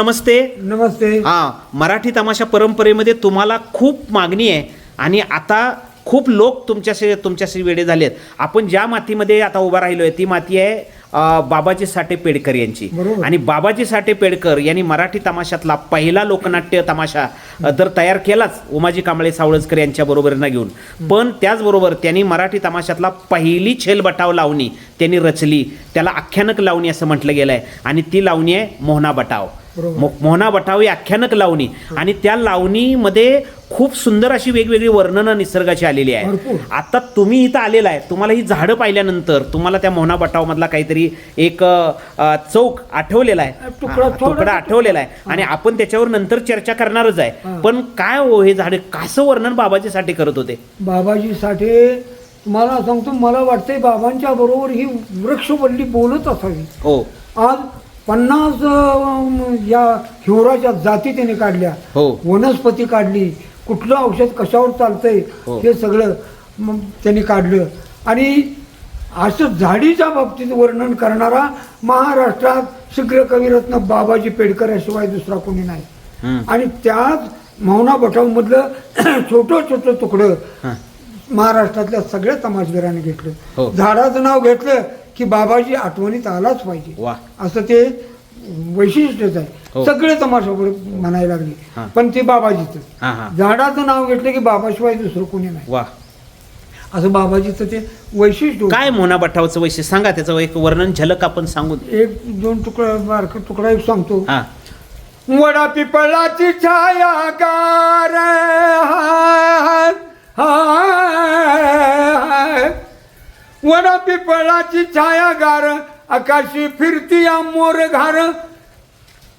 नमस्ते. नमस्ते. हा मराठी तमाशा परंपरेमध्ये तुम्हाला खूप मागणी आहे आणि आता खूप लोक तुमच्याशी तुमच्याशी वेळे झालेत आपण ज्या मातीमध्ये आता उभा राहिलो आहे ती माती आहे बाबाजी साठे पेडकर यांची. आणि बाबाजी साठे पेडकर यांनी मराठी तमाशातला पहिला लोकनाट्य तमाशा तर तयार केलाच उमाजी कांबळे सावळजकर यांच्या बरोबरीनं घेऊन. पण त्याचबरोबर त्यांनी मराठी तमाशातला पहिली छेलबटाव लावणी त्यांनी रचली. त्याला आख्यानक लावणी असं म्हटलं गेलं आहे आणि ती लावणी आहे मोहना बटाव मोहना बटाव ही आख्यानक लावणी. आणि त्या लावणीमध्ये खूप सुंदर अशी वेगवेगळी वर्णनं निसर्गाची आलेली आहे. आता तुम्ही इथं आलेला आहे. तुम्हाला ही झाडं पाहिल्यानंतर तुम्हाला त्या मोहना बटाव मधला काहीतरी एक चौक आठवलेला आहे. तुकडा, आठवलेला आहे. आणि आपण त्याच्यावर नंतर चर्चा करणारच आहे. पण काय हो हे झाडे? कसं वर्णन बाबाजी साठी करत होते? बाबाजी साठे तुम्हाला सांगतो मला वाटतंय बाबांच्या बरोबर ही वृक्षवल्ली बोलत असावी. हो. आज पन्नास अं, या हिवराच्या जाती त्याने काढल्या हो वनस्पती काढली कुठलं औषध कशावर चालतंय हो. हे सगळं त्यांनी काढलं आणि असं झाडीच्या बाबतीत वर्णन करणारा महाराष्ट्रात शीघ्र कविरत्न बाबाजी पेडकर याशिवाय दुसरा कोणी नाही हम्म. आणि त्याच मौना बटावमधलं छोटं छोटं तुकडं हा. महाराष्ट्रातल्या सगळ्या तमाशगरांनी हो. घेतलं झाडाचं नाव घेतलं की बाबाजी आठवणीत आलाच पाहिजे. वा. असं ते वैशिष्ट्यच हो. आहे सगळे तमाशाकडे म्हणायला लागले. हा. पण ते बाबाजीच. हा हा. झाडाचं नाव घेतलं की बाबाशिवाय दुसरं कोणी नाही. वा. असं बाबाजीचं ते वैशिष्ट्य होतं. काय मोहना बटावचं वैशिष्ट्य? सांगा त्याचं एक वर्णन झलक आपण सांगू एक दोन तुकडा बारक तुकडा एक सांगतो. हा. वडा पिपळाची छाया गार वडा पिपळाची छाया गार आकाशी फिरती या मोर घार.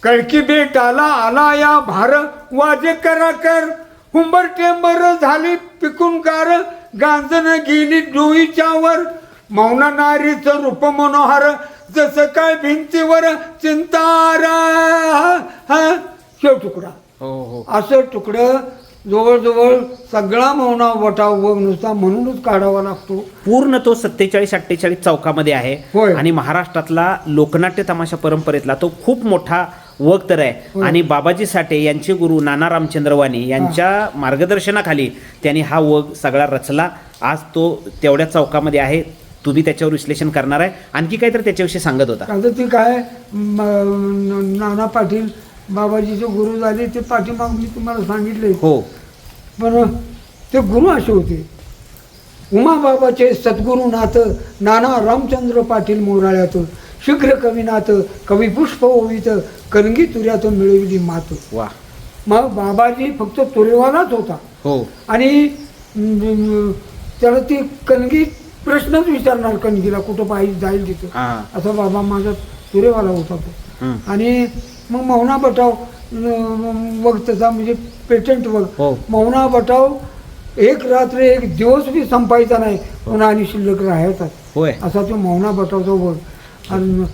कळकी बेटाला आला या भार वाजे करा कर. हुंबर टेंबर झाली पिकून कार गांजन गेली डोईच्या वर. मौना नारीचं रूप मनोहर जसं काय भिंतीवर चिंतार. हा. शेव तुकडा. हो हो. असं तुकडं जवळजवळ सगळा मौना वटाव व नुसता म्हणूनच काढावा लागतो. पूर्ण तो सत्तेचाळीस अठ्ठेचाळीस चौकामध्ये आहे. होय. आणि महाराष्ट्रातला लोकनाट्य तमाशा परंपरेतला तो खूप मोठा वग तर आहे. आणि बाबाजी साठे यांचे गुरु नाना रामचंद्र वाणी यांच्या मार्गदर्शनाखाली त्यांनी हा वग सगळा रचला. आज तो तेवढ्या चौकामध्ये आहे. तुम्ही त्याच्यावर विश्लेषण करणार आहे. आणखी काहीतरी त्याच्याविषयी सांगत होता. आता ती काय? म, नाना पाटील बाबाजीचे गुरु झाले ते पाठीमाग मी तुम्हाला सांगितले. हो. पण ते गुरु असे होते. उमाबाबाचे सद्गुरुनाथ नाना रामचंद्र पाटील मोराळ्यात शीघ्र कविनाथ कवी पुष्प ओवीत कणगी तुऱ्यात मिळविली मात. वा. मग बाबाजी फक्त तुरेवालाच होता. हो. आणि त्याला ती कणगी प्रश्नच विचारणार कणगीला कुठं पाहिजे जाईल तिथं. असा बाबा माझा तुरेवाला होता तो. आणि मग मौना बटाव त्याचा म्हणजे पेटंट हो. मौना बटाव एक रात्र एक दिवस बी संपायचा नाही पुन्हा आणि शिल्लक राहायचा होय. असा तो मौना बटावचा वग. आणि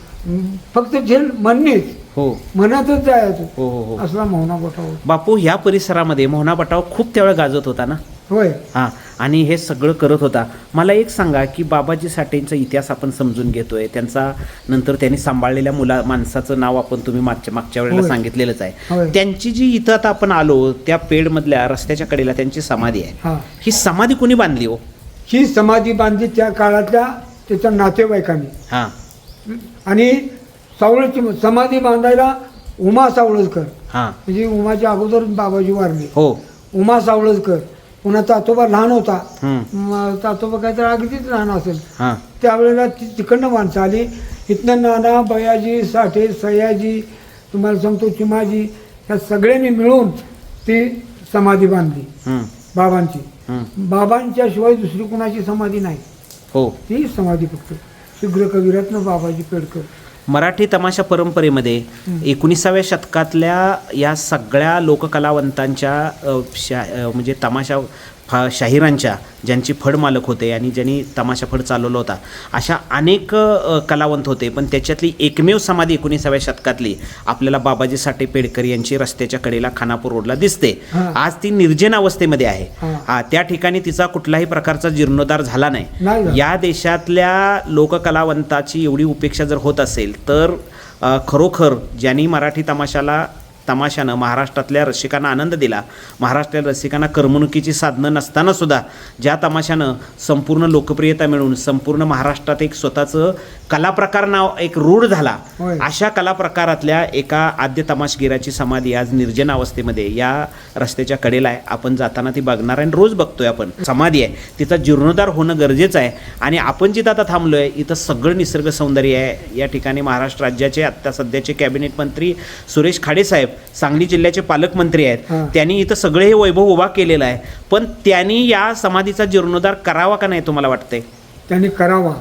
फक्त झेल म्हणणेच. हो. मनातच जायचं. हो हो हो. असला मौना बटाव. बापू ह्या परिसरामध्ये मोहना बटाव खूप त्यावेळेला गाजत होता ना? होय. हां. आणि हे सगळं करत होता. मला एक सांगा की बाबाजी साठेंचा इतिहास आपण समजून घेतोय. त्यांचा नंतर त्यांनी सांभाळलेल्या मुला माणसाचं नाव आपण तुम्ही मागच्या मागच्या वेळेला. सांगितलेलंच आहे. त्यांची जी इथं आता आपण आलो त्या पेडमधल्या रस्त्याच्या कडेला त्यांची समाधी आहे. हा. समाधी कोणी बांधली हो? ही समाधी बांधली त्या काळातल्या त्याच्या नातेवाईकांनी. हां. आणि सावळची समाधी बांधायला उमा सावळजकर. हां. म्हणजे उमाच्या अगोदर बाबाजी वारले. हो. उमा सावळजकर. पुन्हा तातोबा लहान होता. म, तातोबा काहीतरी अगदीच लहान असेल. हां. त्यावेळेला ती तिकडनं माणसं आली. इथनं नाना बयाजी साठे सयाजी तुम्हाला सांगतो चिमाजी ह्या सगळ्यांनी मिळून ती समाधी बांधली. हम्म. बाबांची. हम्म. बाबांच्या शिवाय दुसरी कुणाची समाधी नाही. हो. ती समाधी फक्त. शीघ्र कविरत्न बाबाजी पेडकर. मराठी तमाशा परंपरेमध्ये एकोणीसाव्या शतकातल्या या सगळ्या लोककलावंतांच्या शा म्हणजे तमाशा फा शाहिरांच्या ज्यांची फड मालक होते आणि ज्यांनी तमाशा फड चालवला होता अशा अनेक कलावंत होते पण त्याच्यातली एकमेव समाधी एकोणीसाव्या शतकातली आपल्याला बाबाजी साठे पेडकर यांची रस्त्याच्या कडेला खानापूर रोडला दिसते. आज ती निर्जन अवस्थेमध्ये आहे हा. त्या ठिकाणी तिचा कुठलाही प्रकारचा जीर्णोद्धार झाला नाही. या देशातल्या लोककलावंताची एवढी उपेक्षा जर होत असेल तर खरोखर ज्यांनी मराठी तमाशाला तमाशानं महाराष्ट्रातल्या रसिकांना आनंद दिला. महाराष्ट्रातल्या रसिकांना करमणुकीची साधनं नसताना सुद्धा ज्या तमाशानं संपूर्ण लोकप्रियता मिळवून संपूर्ण महाराष्ट्रात एक स्वतःचं कलाप्रकार नाव एक रूढ झाला. अशा कलाप्रकारातल्या एका आद्य तमाशगिराची समाधी आज निर्जन अवस्थेमध्ये या रस्त्याच्या कडेला आहे. आपण जाताना ती बघणार आहे आणि रोज बघतोय आपण. समाधी आहे. तिचा जीर्णोद्धार होणं गरजेचं आहे. आणि आपण जिथं आता थांबलोय इथं सगळं निसर्ग सौंदर्य आहे. या ठिकाणी महाराष्ट्र राज्याचे आत्ता सध्याचे कॅबिनेट मंत्री सुरेश खाडेसाहेब सांगली जिल्ह्याचे पालकमंत्री आहेत. त्यांनी इथं सगळे हे वैभव उभा केलेला आहे. पण त्यांनी या समाधीचा जीर्णोद्धार करावा का नाही तुम्हाला वाटतंय? त्यांनी करावा.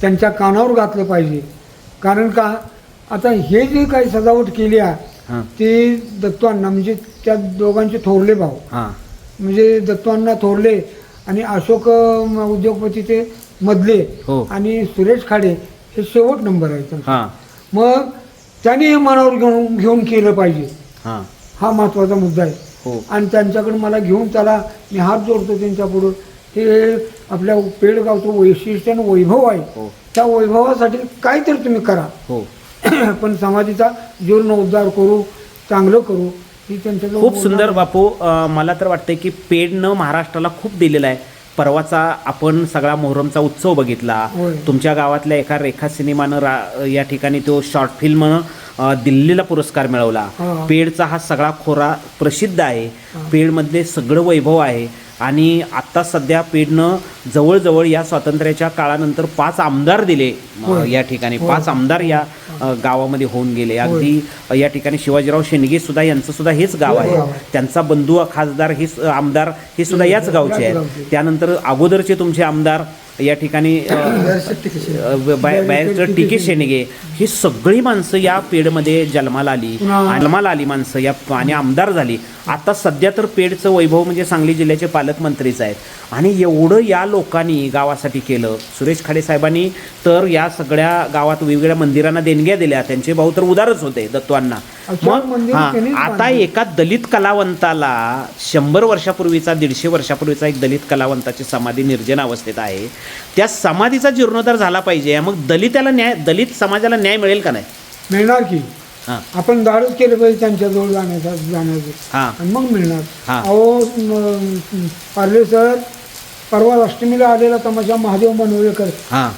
त्यांच्या कानावर घातलं पाहिजे. कारण का? आता हे जे काही सजावट केली आहे ती दत्तवांना म्हणजे त्या दोघांचे थोरले भाऊ. हां. म्हणजे दत्तवांना थोरले आणि अशोक उद्योगपती ते मधले हो. आणि सुरेश खाडे हे शेवट नंबर आहे त्यांचा. हां. मग त्यांनी हे मनावर घेऊन घेऊन केलं पाहिजे. हां. हा महत्त्वाचा मुद्दा आहे. हो. आणि त्यांच्याकडे मला घेऊन त्याला मी हात जोडतो त्यांच्यापुढं हे आपल्या पेडगावचं वैशिष्ट्य आणि वैभव आहे. हो. त्या वैभवासाठी काहीतरी तुम्ही करा. हो. पण समाधीचा जीर्ण उद्धार करू चांगलं करू ही त्यांच्याजवळ खूप सुंदर. बापू अ, मला तर वाटतंय की पेडनं महाराष्ट्राला खूप दिलेला आहे. परवाचा आपण सगळा मोहरमचा उत्सव बघितला. तुमच्या गावातल्या एका रेखा सिनेमानं या ठिकाणी तो शॉर्ट फिल्म दिल्लीला पुरस्कार मिळवला. पेडचा हा सगळा खोरा प्रसिद्ध आहे पेडमधले सगळं वैभव आहे आणि आत्ता सध्या पेडनं जवळजवळ या स्वातंत्र्याच्या काळानंतर पाच आमदार दिले. या ठिकाणी. पाच आमदार या गावामध्ये होऊन गेले. अगदी या ठिकाणी शिवाजीराव शेंडगे सुद्धा यांचं सुद्धा हेच गाव आहे गाव आहे. त्यांचा बंधू खासदार हे आमदार हे सुद्धा याच गावचे आहेत. त्यानंतर अगोदरचे तुमचे आमदार या ठिकाणी बाहेरचं टिके शेंडगे ही सगळी माणसं या पेडमध्ये जन्माला आली. जन्माला आली माणसं या आणि आमदार झाली. आता सध्या तर पेडचं वैभव म्हणजे सांगली जिल्ह्याचे पालकमंत्रीच आहेत. आणि एवढं या लोकांनी गावासाठी केलं. सुरेश खाडे साहेबांनी तर या सगळ्या गावात वेगवेगळ्या मंदिरांना देणग्या दिल्या. त्यांचे भाऊ तर उदारच होते दत्तवांना. अशा मग आता. एका दलित कलावंताला शंभर वर्षापूर्वीचा दीडशे वर्षापूर्वीचा एक दलित कलावंताची समाधी निर्जन अवस्थेत आहे. त्या समाधीचा जीर्णोद्धार झाला पाहिजे. मग दलिताला न्याय दलित समाजाला न्याय मिळेल का नाही? मिळणार की. हां. आपण दारच केलं पाहिजे त्यांच्याजवळ जाण्याचा जाण्याचं. हां. आणि मग मिळणार. हा. अहो पार्ले सर परवा अष्टमीला आलेला तमाशा महादेव हां.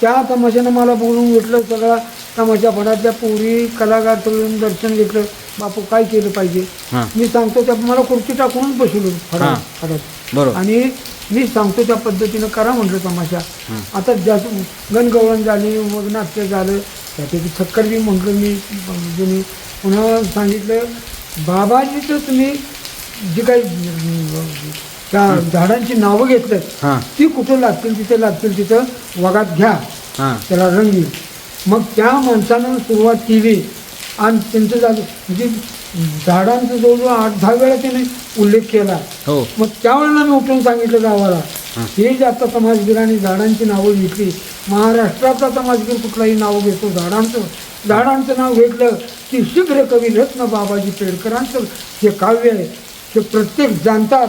त्या तमाशानं मला बोलून घेतलं सगळा तमाशा फडातल्या पोरी कलाकार सगळं दर्शन घेतलं बापू काय केलं पाहिजे? हां. मी सांगतो त्या मला खुर्ची टाकूनच बसवलो हा. फडात फडात. बरोबर. आणि मी सांगतो त्या पद्धतीनं करा म्हटलं तमाशा. आता जास्त गणगवळण झाली मग नाट्य झालं त्यापैकी छक्कर बी म्हटलं मी जुनी पुन्हा सांगितलं बाबाजीचं तुम्ही जी काही अं, त्या झाडांची नावं घेतलं हां. ती कुठं लागतील तिथे लागतील तिथं वगात घ्या. हां. त्याला रंग मग त्या माणसानं सुरुवात केली. आणि त्यांचं झालं म्हणजे झाडांचं जवळजवळ आठ दहा वेळा त्याने उल्लेख केला. हो. मग त्यावेळेला मी उठून सांगितलं गावाला हे. जे आता समाजगिरांनी झाडांची नावं घेतली महाराष्ट्रातला समाजगीर कुठलाही नाव घेतो झाडांचं झाडांचं नाव घेतलं की शीघ्र कवी रत्न बाबाजी पेडकरांचं हे काव्य आहे हे प्रत्येक जाणतात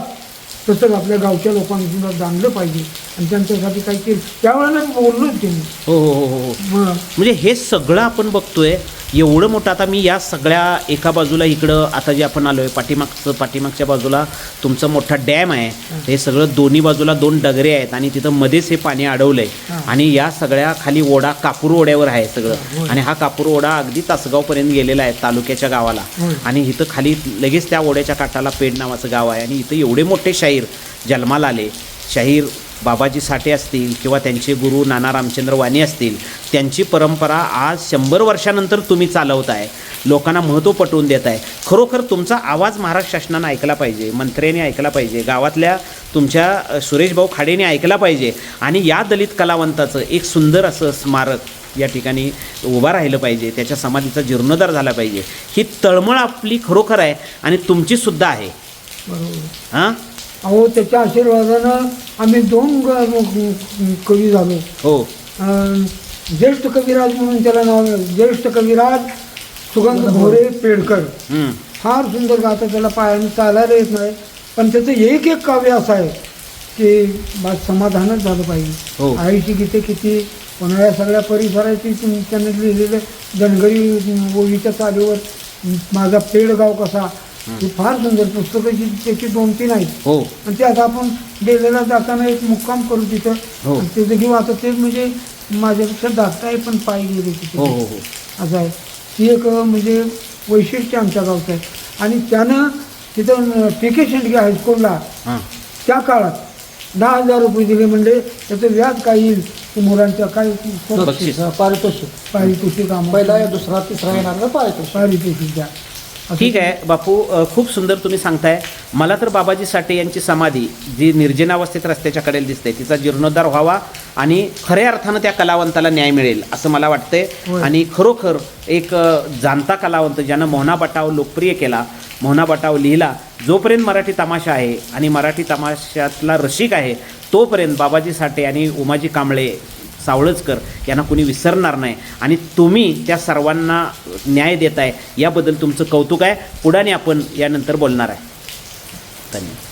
तसंच आपल्या गावच्या लोकांनी सुद्धा जाणलं पाहिजे. आणि त्यांच्यासाठी काही केलं. त्यावेळेला मी बोललोच त्यांनी हो हो हो हो मग म्हणजे हे सगळं आपण बघतोय एवढं मोठं आता मी या सगळ्या एका बाजूला इकडं आता जे आपण आलोय पाठीमागचं पाठीमागच्या बाजूला तुमचा मोठा डॅम आहे. हे. सगळं दोन्ही बाजूला दोन डगरे आहेत आणि तिथं मध्येच हे पाणी अडवलंय हां. आणि या सगळ्या खाली ओढा कापूर ओढ्यावर आहे सगळं. आणि हा कापूर ओढा अगदी तासगावपर्यंत गेलेला आहे तालुक्याच्या गावाला. आणि इथं खाली लगेच त्या ओढ्याच्या काठाला पेड नावाचं गाव आहे. आणि इथं एवढे मोठे शाहीर जन्माला आले. शाहीर बाबाजी साठे असतील किंवा त्यांचे गुरु नाना रामचंद्र वाणी असतील त्यांची परंपरा आज शंभर वर्षानंतर तुम्ही चालवताय. लोकांना महत्त्व पटवून देत आहे खरोखर तुमचा आवाज महाराष्ट्र शासनानं ऐकला पाहिजे मंत्र्यांनी ऐकला पाहिजे गावातल्या तुमच्या अ, सुरेशभाऊ खाडेने ऐकला पाहिजे आणि या दलित कलावंताचं एक सुंदर असं स्मारक या ठिकाणी उभा राहिलं पाहिजे त्याच्या समाधीचा जीर्णोद्धार झाला पाहिजे. ही तळमळ आपली खरोखर आहे आणि तुमचीसुद्धा आहे. बरोबर. हां? अहो त्याच्या आशीर्वादानं आम्ही दोन ग- कवी झालो हो अं, ज्येष्ठ कविराज म्हणून त्याला नाव आहे. ज्येष्ठ कविराज सुगंध भोरे पेडकर हं. फार सुंदर गातं त्याला पायाने चालायला येत नाही पण त्याचं एक एक काव्य असं आहे की बा समाधानच झालं हो. पाहिजे आईची गीते किती या सगळ्या परिसराची तुम- त्यांनी लिहिलेलं धनगरी ओळीच्या चालीवर माझा पेडगाव कसा ही फार सुंदर पुस्तकाची त्याची दोन तीन आहेत. हो. आणि ते आता आपण डेलेला जाताना एक मुक्काम करू तिथं. हो. आणि ते घेऊ आता ते म्हणजे माझ्यापेक्षा धाकटा आहे पण पाय गेले तिथे. हो हो हो. असं आहे. ती एक म्हणजे वैशिष्ट्य आमच्या गावचं आहे. आणि त्यानं तिथं पी के शेंडगे हायस्कूलला हां. त्या काळात दहा हजार रुपये दिले म्हणजे त्याचं व्याज काय येईल? ते मुलांच्या काय बक्षीस. पारितोषिक. पारितोषिक. आम्हाला पहिला दुसरा तिसरा येणार पारितोषिक. पारितोषिक द्या. ठीक आहे बापू खूप सुंदर तुम्ही सांगताय मला तर बाबाजी साठे यांची समाधी जी निर्जनावस्थेत रस्त्याच्या कडेला दिसते तिचा जीर्णोद्धार व्हावा आणि खऱ्या अर्थानं त्या कलावंताला न्याय मिळेल असं मला वाटतंय. आणि खरोखर एक जाणता कलावंत ज्यानं मोहना बटाव लोकप्रिय केला मोहना बटाव लिहिला जोपर्यंत मराठी तमाशा आहे आणि मराठी तमाशातला रसिक आहे तोपर्यंत बाबाजी साठे आणि उमाजी कांबळे सावळजकर यांना कुणी विसरणार नाही. आणि तुम्ही त्या सर्वांना न्याय देताय याबद्दल तुमचं कौतुक आहे. पुढाने आपण यानंतर बोलणार आहे. धन्यवाद.